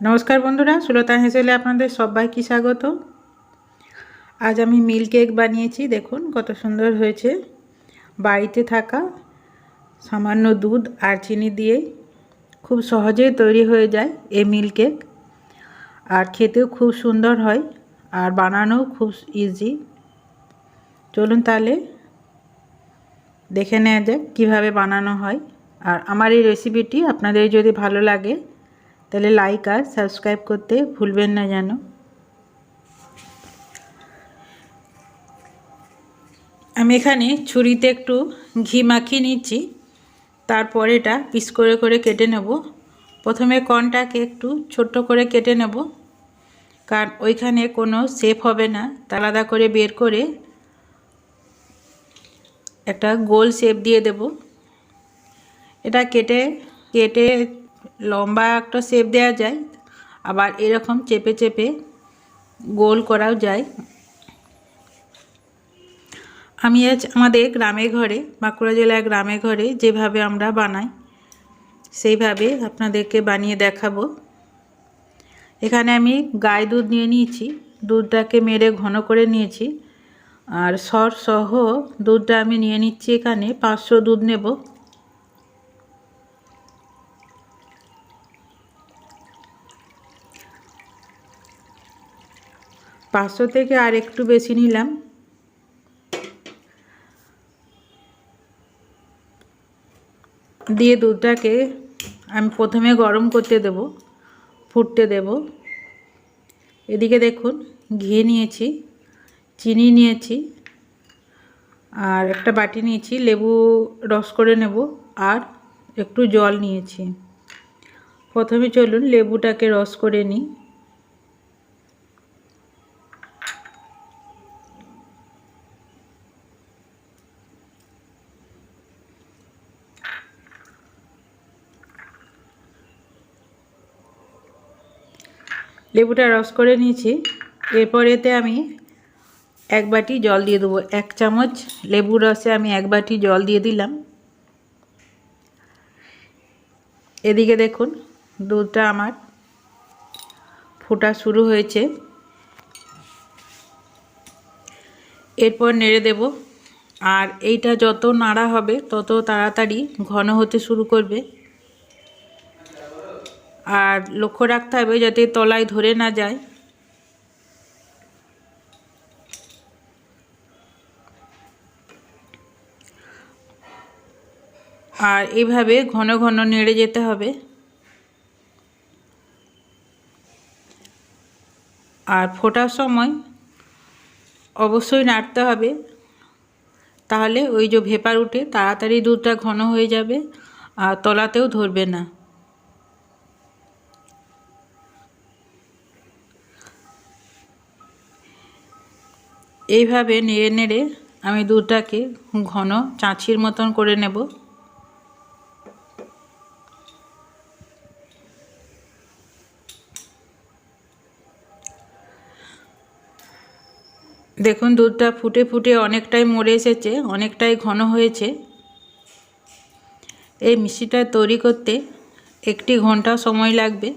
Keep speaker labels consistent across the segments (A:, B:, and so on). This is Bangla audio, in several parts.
A: নমস্কার বন্ধুরা, সুলতা হেসেলে আপনাদের সবাইকে স্বাগত। আজ আমি মিল কেক বানিয়েছি, দেখুন কত সুন্দর হয়েছে। বাড়িতে থাকা সামান্য দুধ আর চিনি দিয়ে খুব সহজেই তৈরি হয়ে যায় এই মিল কেক। আর খেতেও খুব সুন্দর হয় আর বানানোও খুব ইজি চলুন তাহলে দেখে নেওয়া যাক কীভাবে বানানো হয়। আর আমার এই রেসিপিটি আপনাদের যদি ভালো লাগে তাহলে লাইক আর সাবস্ক্রাইব করতে ভুলবেন না যেন আমি এখানে ছুরিতে একটু ঘি মাখিয়ে নিচ্ছি, তারপর এটা পিস করে করে কেটে নেব। প্রথমে কর্নটাকে একটু ছোট্ট করে কেটে নেব, কারণ ওইখানে কোনো শেপ হবে না। আলাদা করে বের করে একটা গোল শেপ দিয়ে দেব। এটা কেটে কেটে লম্বা একটা শেপ দেওয়া যায়, আবার এরকম চেপে চেপে গোল করাও যায়। আমি আজ আমাদের গ্রামে ঘরে, বাঁকুড়া জেলার গ্রামে ঘরে যেভাবে আমরা বানাই, সেইভাবে আপনাদেরকে বানিয়ে দেখাবো। এখানে আমি গায়ে দুধ নিয়ে নিয়েছি, দুধটাকে মেরে ঘন করে নিয়েছি, আর সর সহ দুধটা আমি নিয়ে নিচ্ছি এখানে, পাঁচশো দুধ নেব। পাঁচশো থেকে আর একটু বেশি নিলাম। দিয়ে দুধটাকে আমি প্রথমে গরম করতে দেব, ফুটতে দেব। এদিকে দেখুন, ঘি নিয়েছি, চিনি নিয়েছি, আর একটা বাটি নিয়েছি, লেবু রস করে নেব, আর একটু জল নিয়েছি। প্রথমে চলুন লেবুটাকে রস করে নিই। লেবুটা রস করে নিয়েছি। এরপর এতে আমি এক বাটি জল দিয়ে দেবো। এক চামচ লেবু রসে আমি এক বাটি জল দিয়ে দিলাম। এদিকে দেখুন, দুধটা আমার ফোটা শুরু হয়েছে। এরপর নেড়ে দেব। আর এইটা যত নাড়া হবে, তত তাড়াতাড়ি ঘন হতে শুরু করবে। আর লক্ষ্য রাখতে হবে যাতে তলায় ধরে না যায়। আর এইভাবে ঘন ঘন নেড়ে যেতে হবে। আর ফোটার সময় অবশ্যই নাড়তে হবে। তাহলে ওই যে ভেপার উঠে তাড়াতাড়ি দুধটা ঘন হয়ে যাবে, আর তলাতেও ধরবে না। এইভাবে নেড়ে নেড়ে আমি দুধটাকে ঘন চাঁচির মতন করে নেব। দেখুন দুধটা ফুটে ফুটে অনেকটাই মরে এসেছে, অনেকটাই ঘন হয়েছে। এই মিষ্টিটা তৈরি করতে একটি ঘণ্টা সময় লাগবে।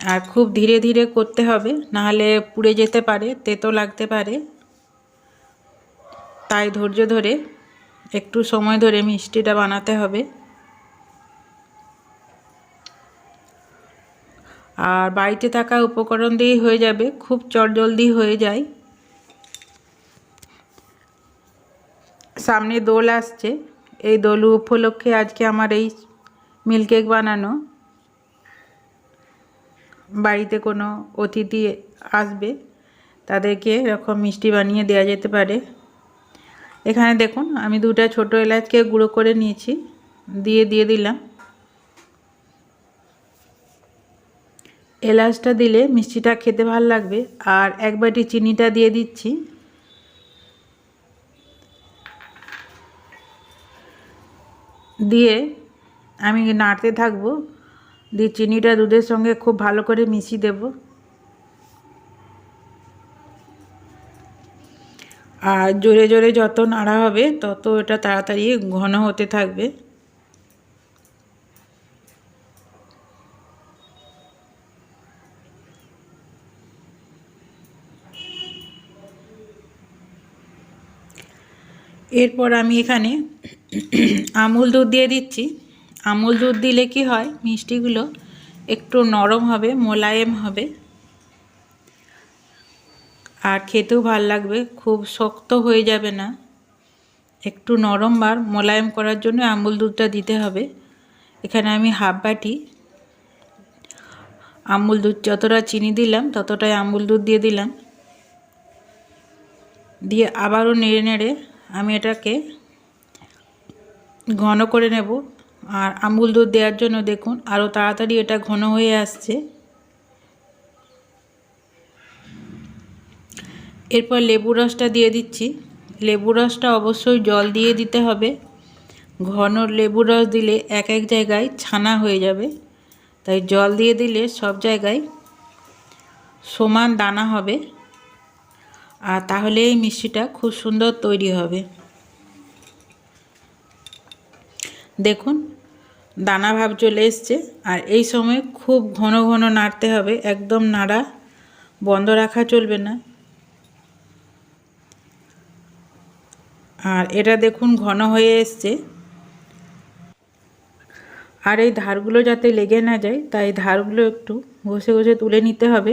A: আর খুব ধীরে ধীরে করতে হবে, নাহলে পুড়ে যেতে পারে, তেতো লাগতে পারে। তাই ধৈর্য ধরে একটু সময় ধরে মিষ্টিটা বানাতে হবে। আর বাড়িতে থাকা উপকরণ দিয়েই হয়ে যাবে, খুব চটজলদি হয়ে যায়। সামনে দোল আসছে, এই দোল উপলক্ষে আজকে আমার এই মিল্কেক বানানো। বাড়িতে কোনো অতিথি আসবে, তাদেরকে এরকম মিষ্টি বানিয়ে দেওয়া যেতে পারে। এখানে দেখুন, আমি দুটা ছোট এলাচকে গুঁড়ো করে নিয়েছি, দিয়ে দিয়ে দিলাম। এলাচটা দিলে মিষ্টিটা খেতে ভালো লাগবে, আর এক বাটি চিনিটা দিয়ে দিচ্ছি। দিয়ে আমি নাড়তে থাকব। দিয়ে চিনিটা দুধের সঙ্গে খুব ভালো করে মিশিয়ে দেব। আর জোরে জোরে যত নাড়া হবে, তত এটা তাড়াতাড়ি ঘন হতে থাকবে। এরপর আমি এখানে আমুল দুধ দিয়ে দিচ্ছি। আমুল দুধ দিলে কি হয়? মিষ্টিগুলো একটু নরম হবে, মোলায়েম হবে। আর খেতেও ভালো লাগবে, খুব শক্ত হয়ে যাবে না। একটু নরম আর মোলায়েম করার জন্য আমুল দুধটা দিতে হবে। এখানে আমি হাফ বাটি আমুল দুধ যতটা চিনি দিলাম, ততটাই আমুল দুধ দিয়ে দিলাম। দিয়ে আবারও নেড়ে নেড়ে আমি এটাকে ঘন করে নেব। আর আমুল দুধ দেওয়ার জন্য দেখুন আরও তাড়াতাড়ি এটা ঘন হয়ে আসছে। এরপর লেবু রসটা দিয়ে দিচ্ছি। লেবু রসটা অবশ্যই জল দিয়ে দিতে হবে। ঘন লেবু রস দিলে এক এক জায়গায় ছানা হয়ে যাবে। তাই জল দিয়ে দিলে সব জায়গায় সমান দানা হবে। আর তাহলে এই মিষ্টিটা খুব সুন্দর তৈরি হবে। দেখুন, দানা ভাব চলে এসছে। আর এই সময় খুব ঘন ঘন নাড়তে হবে, একদম নাড়া বন্ধ রাখা চলবে না। আর এটা দেখুন, ঘন হয়ে এসছে। আর এই ধারগুলো যাতে লেগে না যায়, তাই ধারগুলো একটু ঘষে ঘষে তুলে নিতে হবে।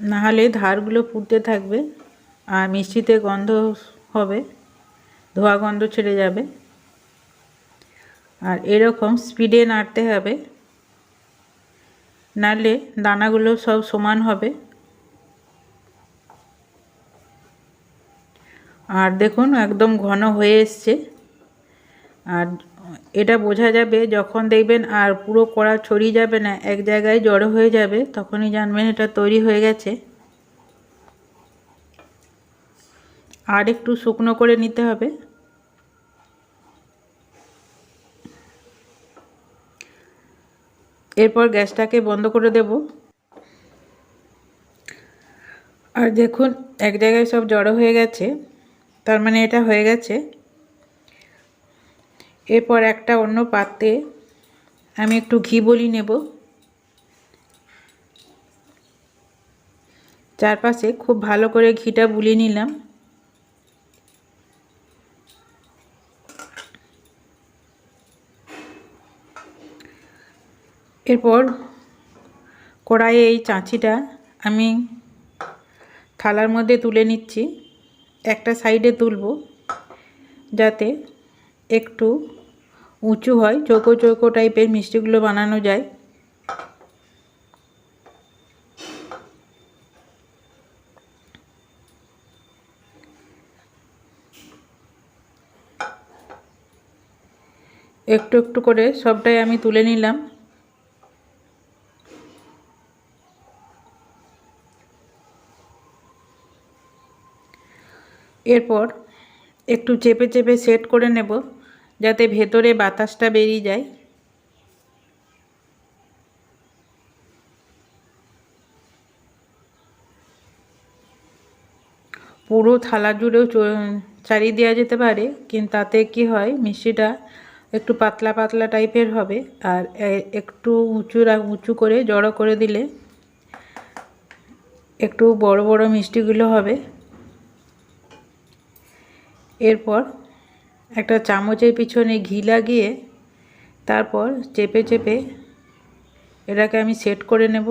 A: নাহলে ধারগুলো পুড়তে থাকবে আর মিষ্টিতে গন্ধ হবে, ধোয়া গন্ধ ছেড়ে যাবে। আর এরকম স্পিডে নাড়তে হবে। নাড়লে দানাগুলো সব সমান হবে। আর দেখুন একদম ঘন হয়ে এসছে। আর এটা বোঝা যাবে যখন দেখবেন আর পুরো কড়া ছড়িয়ে যাবে না, এক জায়গায় জড়ো হয়ে যাবে, তখনই জানবেন এটা তৈরি হয়ে গেছে। আর একটু শুকনো করে নিতে হবে। এরপর গ্যাসটাকে বন্ধ করে দেব। আর দেখুন, এক জায়গায় সব জড়ো হয়ে গেছে। তার মানে এটা হয়ে গেছে। এরপর একটা অন্য পাত্রে আমি একটু ঘি বলি নেব। চারপাশে খুব ভালো করে ঘিটা বুলিয়ে নিলাম। এরপর কড়াইয়ে এই চাঁচিটা আমি থালার মধ্যে তুলে নিচ্ছি। একটা সাইডে তুলব যাতে একটু উঁচু হয়, চৌকো চৌকো টাইপের মিষ্টিগুলো বানানো যায়। একটু একটু করে সবটাই আমি তুলে নিলাম। এরপর একটু চেপে চেপে সেট করে নেব যাতে ভেতরে বাতাসটা বেরিয়ে যায়। পুরো থালা জুড়েও চারি দেওয়া যেতে পারে, কিন্তু তাতে কি হয়, মিষ্টিটা একটু পাতলা পাতলা টাইপের হবে আর একটু উঁচু উঁচু করে জড়ো করে দিলে একটু বড় বড় মিষ্টিগুলো হবে। এরপর একটা চামচের পিছনে ঘি লাগিয়ে তারপর চেপে চেপে এটাকে আমি সেট করে নেব।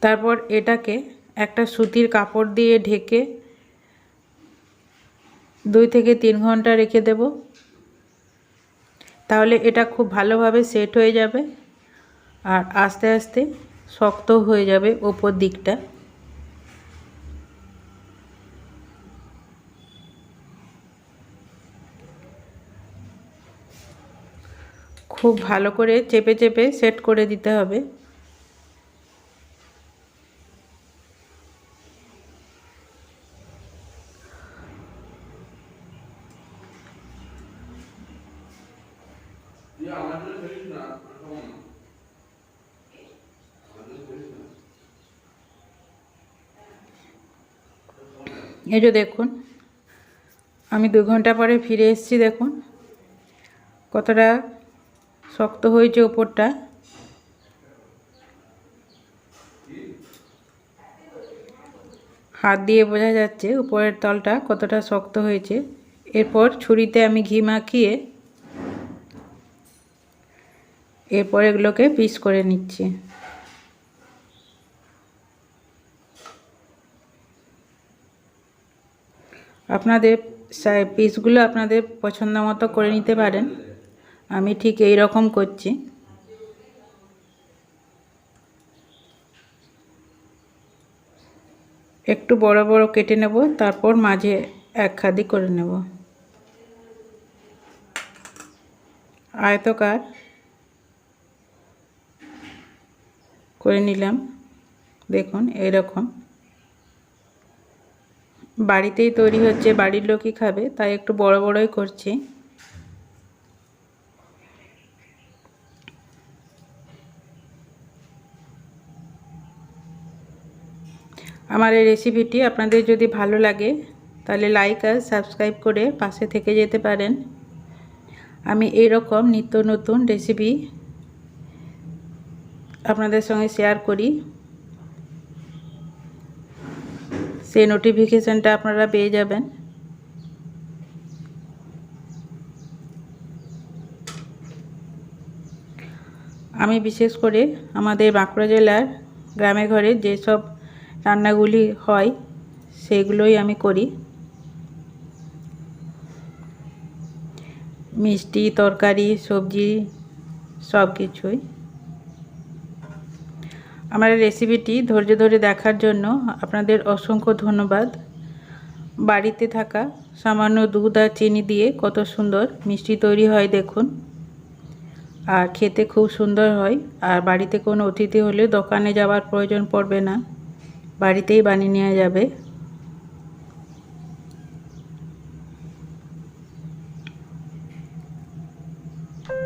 A: তারপর এটাকে একটা সুতির কাপড় দিয়ে ঢেকে দুই থেকে তিন ঘণ্টা রেখে দেব। তাহলে এটা খুব ভালোভাবে সেট হয়ে যাবে। আর আস্তে আস্তে শক্ত হয়ে যাবে ওপর দিকটা। খুব ভালো করে চেপে চেপে সেট করে দিতে হবে। এই যে দেখুন, আমি দু ঘণ্টা পরে ফিরে এসেছি, দেখুন। কতটা শক্ত হয়েছে ওপরটা। হাত দিয়ে বোঝা যাচ্ছে উপরের তলটা কতটা শক্ত হয়েছে। এরপর ছুরিতে আমি ঘি মাখিয়ে এরপর এগুলোকে পিস করে নিচ্ছি। আপনাদের পিসগুলো আপনাদের পছন্দ মতো করে নিতে পারেন। আমি ঠিক এই রকম করছি। একটু বড় বড় কেটে নেব, তারপর মাঝে এক খাদি করে নেব। আয়তকার করে নিলাম। দেখুন এরকম বাড়িতেই তৈরি হচ্ছে, বাড়ির লোকই খাবে, তাই একটু বড় বড়ই করছি। আমার এই রেসিপিটি আপনাদের যদি ভালো লাগে, তাহলে লাইক আর সাবস্ক্রাইব করে পাশে থেকে যেতে পারেন। আমি এরকম নিত্য নতুন রেসিপি আপনাদের সঙ্গে শেয়ার করি। সেই নোটিফিকেশানটা আপনারা পেয়ে যাবেন। আমি বিশেষ করে আমাদের বাঁকুড়া জেলার গ্রামে ঘরে যেসব রান্নাগুলি হয়, সেগুলোই আমি করি। মিষ্টি, তরকারি, সবজি সব কিছুই আমার রেসিপিটি ধৈর্য ধরে দেখার জন্য আপনাদের অসংখ্য ধন্যবাদ। বাড়িতে থাকা সামান্য দুধ আর চিনি দিয়ে কত সুন্দর মিষ্টি তৈরি হয় দেখুন। আর খেতে খুব সুন্দর হয়। আর বাড়িতে কোনো অতিথি হলে দোকানে যাওয়ার প্রয়োজন পড়বে না। বাড়িতেই বানিয়ে নেওয়া যাবে।